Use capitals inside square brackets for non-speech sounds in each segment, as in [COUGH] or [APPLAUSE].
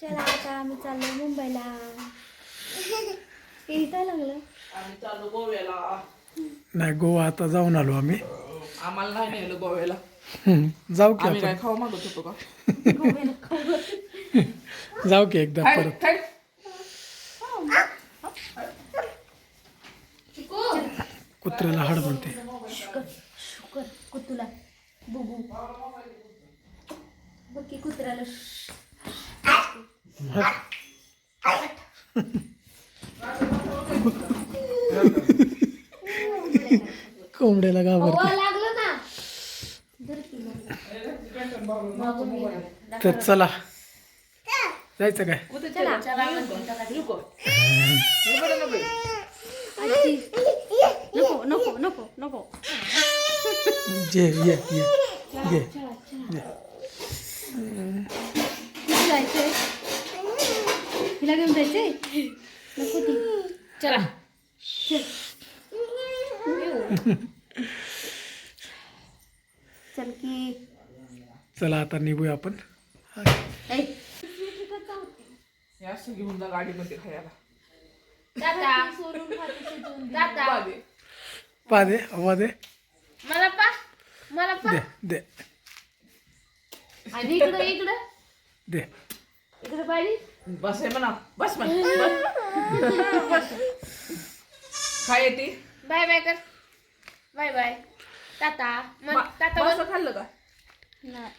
चला आता आम्ही चाललो मुंबईला. इथं लागलं. आम्ही चाललो गोव्याला. नाही गोवा आता जाऊन आलो आम्ही. आम्हाला नाही नेलं गोव्याला. हम्म, जाऊ की आम्ही काय खाऊ मागत होतो का? जाऊ की एकदा परत. कुत्र्याला हाड म्हणते. शुकर शुकर कुतूला बुबू बघ की कुत्र्याला श- [LAUGHS] कोंबड्याला घाबरते. तर चला जायचं काय कुठे चला. चला, चला, नको. बरं नको. आजी. नको नको नको नको जे ये ये ये चला चला ये. कुठं जायचंय हिला घेऊन जायचंय? नको ती. चला. चल. की. चला आता निघूया आपण. ऐ. असं घेऊन जा गाडीमध्ये खायला. पा दे हवा दे मला पा. मला पा. दे दे. आणि इकडं इकडं. दे. इकडं पाहिजे बस आहे म्हणा. बस म्हणा. बस. काय येते बाय बाय कर. Bye bye. ताता मन ताता मस्त मन खाल्लं का? नाही.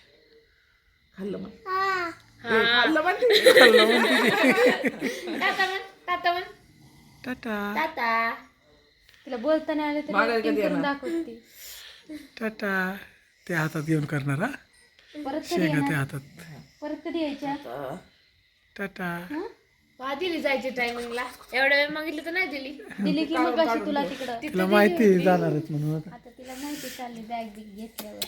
खाल्लं हा. मन टाटा ताता तिला बोलता नाही आलं मागायला तरी कधी? दाखवते. टाटा. ते हातात घेऊन करणार हा? परत कधी शेंगा ते येणार हातात. परत कधी यायच्या? टाटा. दिली जायची टायमिंगला एवढा वेळ मागितली तर नाही दिली? दिली की मग अशी तुला तिकडं? तिला माहिती जाणारच म्हणून आता. आता तिला माहिती चालली बॅग बिग घेतल्यावर.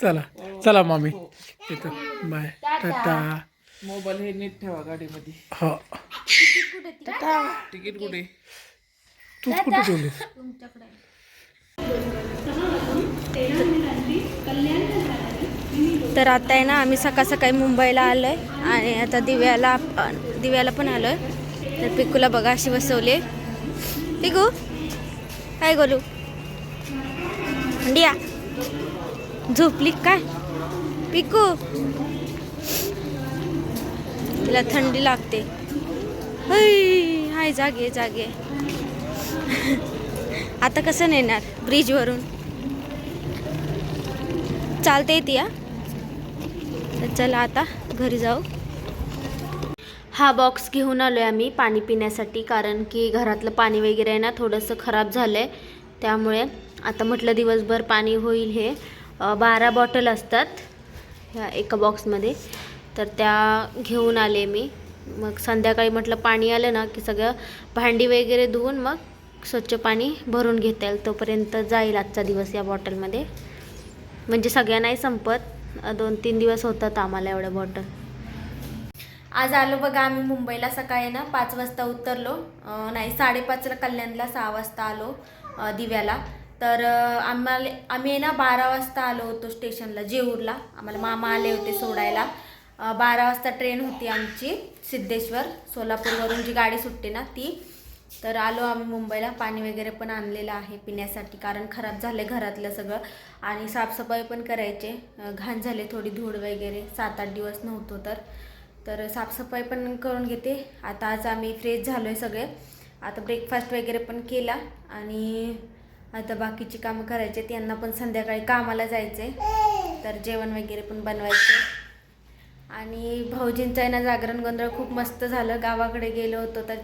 चला चला मामी. येतो बाय. टाटा. मोबाईल हे नीट ठेवा गाडीमध्ये. हो. कुठे ती? तिकीट कुठे? तूच कुठे ठेवलीस? तुमच्याकडे. तर आता आहे ना आम्ही सकाळ सकाळी मुंबईला आलो आहे आणि आता दिव्याला दिव्याला पण आलो आहे तर पिकूला बघा अशी बसवली पिकू काय गोलू? डिया झोपली काय पिकू. तिला थंडी लागते. हाय हाय जागे जागे. आता कसं नेणार? ब्रिजवरून चालते ती या तर चला आता घरी जाऊ. हा बॉक्स घेऊन आलो आहे आम्ही पाणी पिण्यासाठी कारण की घरातलं पाणी वगैरे आहे ना थोडंसं खराब झालं आहे त्यामुळे आता म्हटलं दिवसभर पाणी होईल हे. बारा बॉटल असतात ह्या एका बॉक्समध्ये तर त्या घेऊन आले मी. मग संध्याकाळी म्हटलं पाणी आलं ना की सगळं भांडी वगैरे धुवून मग स्वच्छ पाणी भरून घेता येईल. तोपर्यंत जाईल आजचा दिवस या बॉटलमध्ये म्हणजे सगळ्यांनाही संपत. दोन तीन दिवस होतात आम्हाला एवढ्या बॉटल. आज आलो बघा आम्ही मुंबईला सकाळी ना पाच वाजता उतरलो. नाही साडेपाचला कल्याणला सहा वाजता आलो दिव्याला. तर आम्हाला आम्ही आहे ना बारा वाजता आलो होतो स्टेशनला जेऊरला. आम्हाला मामा आले होते सोडायला. बारा वाजता ट्रेन होती आमची सिद्धेश्वर. सोलापूरवरून जी गाडी सुटते ना ती तर आलो आम्ही मुंबईला. पाणी वगैरे पण आणलेलं आहे पिण्यासाठी कारण खराब झालं घरातलं सगळं. आणि साफसफाई पण करायचे. घाण झाले थोडी धूळ वगैरे. सात आठ दिवस नव्हतो तर. तर साफसफाई पण करून घेते. आता आज आम्ही फ्रेश झालो आहे सगळे. आता ब्रेकफास्ट वगैरे पण केला. आणि आता बाकीची कामं करायचे त्यांना पण संध्याकाळी कामाला जायचे तर जेवण वगैरे पण बनवायचे आणि भाऊजींचं आहे ना जागरण गोंधळ खूप मस्त झालं. गावाकडे गेलो होतो तर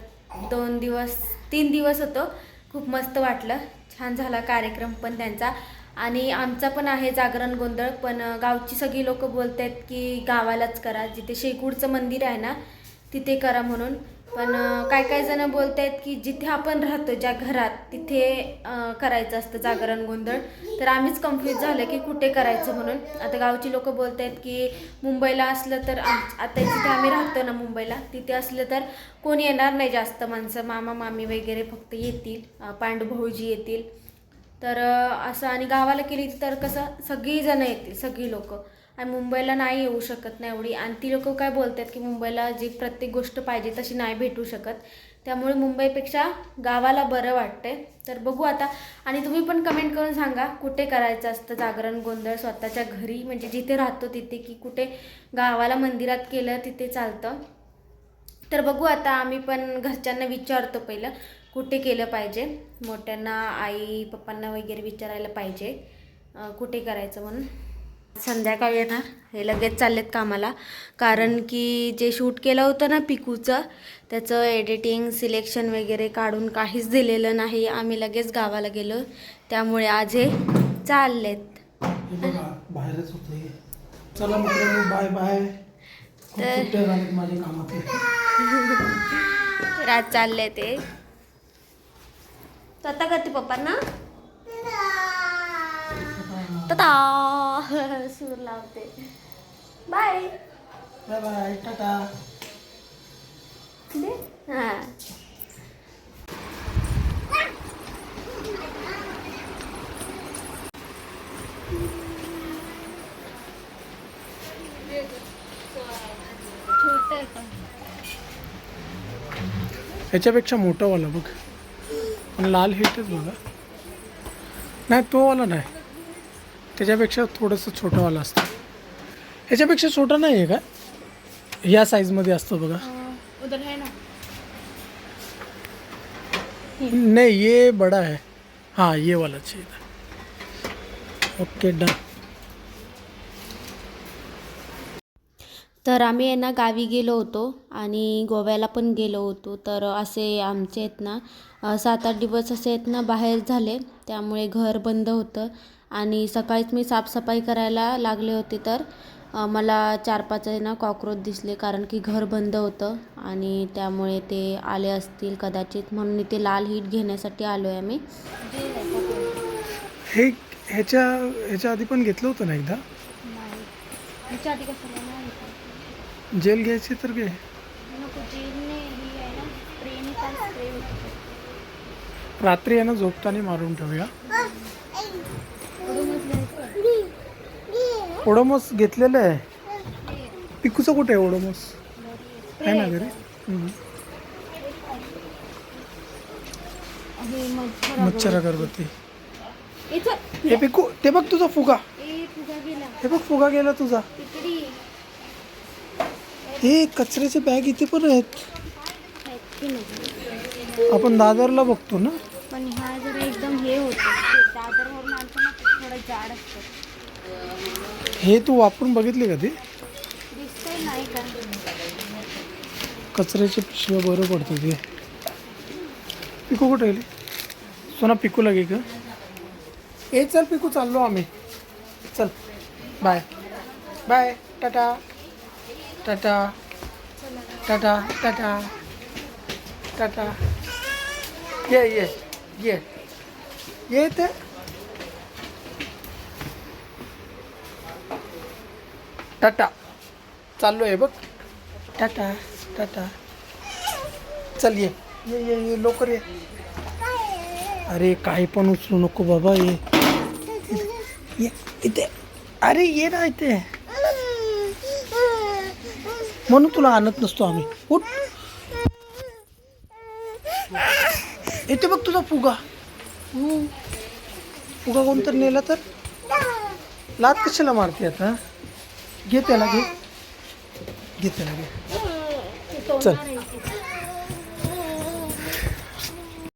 दोन दिवस तीन दिवस होतो. खूप मस्त वाटलं. छान झाला कार्यक्रम पण त्यांचा. आणि आमचा पण आहे जागरण गोंधळ पण गावची सगळी लोक बोलत आहेत की गावालाच करा. जिथे शेकूडचं मंदिर आहे ना तिथे करा म्हणून. पण काय काय जण बोलत आहेत की जिथे आपण राहतो ज्या घरात तिथे करायचं असतं जागरण गोंधळ. तर आम्हीच कन्फ्यूज झालं की कुठे करायचं म्हणून. आता गावची लोक बोलत आहेत की मुंबईला असलं तर आम आता जिथे आम्ही राहतो ना मुंबईला तिथे असलं तर कोणी येणार नाही जास्त माणसं. मामा मामी वगैरे फक्त येतील पांडुभाऊजी येतील. तर असं आणि गावाला केली तर कसं सगळीजणं येतील सगळी लोकं. आणि मुंबईला नाही येऊ शकत नाही एवढी. आणि ती लोक काय बोलतात की मुंबईला जी प्रत्येक गोष्ट पाहिजे तशी नाही भेटू शकत. त्यामुळे मुंबईपेक्षा गावाला बरं वाटतंय. तर बघू आता. आणि तुम्ही पण कमेंट करून सांगा कुठे करायचं असतं जागरण गोंधळ स्वतःच्या घरी? म्हणजे जिथे राहतो तिथे की कुठे गावाला मंदिरात केलं तिथे चालतं? तर बघू आता आम्ही पण घरच्यांना विचारतो पहिलं कुठे केलं पाहिजे? मोठ्यांना आई पप्पांना वगैरे विचारायला पाहिजे. कुठे करायचं म्हणून? संध्याकाळी येणार. हे लगेच चाललेत कामाला. कारण की जे शूट केलं होतं ना पिकूचं त्याचं एडिटिंग सिलेक्शन वगैरे काढून काहीच दिलेलं नाही. आम्ही लगेच गावाला गेलो. त्यामुळे आज हे चाललेत. बाहेरच होते चला बाय बाय तर- माझ्या कामात आज चालले ते करते पप्पांना? तता सूर लावते बाय बाय बाय टाटा हां ह्याच्यापेक्षा मोठावाला बघ. पण लाल हिटच बघा. नाही तो वाला नाही. त्याच्यापेक्षा थोडंसं छोटावाला असतं. ह्याच्यापेक्षा छोटा नाही आहे का? या साईजमध्ये असतो बघा. उधर है ना? नहीं ये बड़ा है हाँ ये वाला चाहिए था ओके डन. तर आम्ही ना गावी गेलो होतो आणि गोव्याला पण गेलो होतो. तर असे आमचे आहेत ना सात आठ दिवस असे आहेत ना बाहेर झाले. त्यामुळे घर बंद होतं. आणि सकाळीच मी साफसफाई करायला लागले होते तर मला चार पाच ना कॉक्रोच दिसले कारण की घर बंद होतं आणि त्यामुळे ते आले असतील कदाचित म्हणून इथे लाल हीट घेण्यासाठी आलो आहे आम्ही. हे ह्याच्या ह्याच्या आधी पण घेतलं होतं ना एकदा? ह्याच्या आधी कशाला नाही जेल घ्यायची तर घे. रात्री आहे ना झोपताना मारून ठेवूया. ओडोमोस घेतलेलं आहे. पिकूचं कुठे आहे ओडोमोस? आहे ना घरी? मच्छर अगरबत्ती हे पिकू ते बघ तुझा फुगा. हे बघ फुगा गेला तुझा. हे कचऱ्याचे बॅग इथे पण आहेत. आपण दादरला बघतो ना? पण हा जरा एकदम हे होतं. दादर जाड असतं हे तू वापरून बघितले का ते? दिसतंय नाही का कचऱ्याचे पिशव्या बरं पडतं ते पिकू कुठे गेली? सोना पिकू लागे का? ए चल पिकू चाललो आम्ही. चल. बाय. बाय. टाटा. टाटा. टाटा. टाटा. टाटा. ये ये. ये. ये ते टाटा. चाललो आहे बघ. टाटा टाटा. चल ये. ये ये ये लवकर ये. अरे काही पण उचलू नको बाबा ये. ये इथे. अरे ये ना इथे. म्हणून तुला आणत नसतो आम्ही. उठ. येते बघ तुझा फुगा. फुगा कोणतरी नेला तर? लात कशाला मारते आता? घे त्याला घे. घे त्याला घे. चल.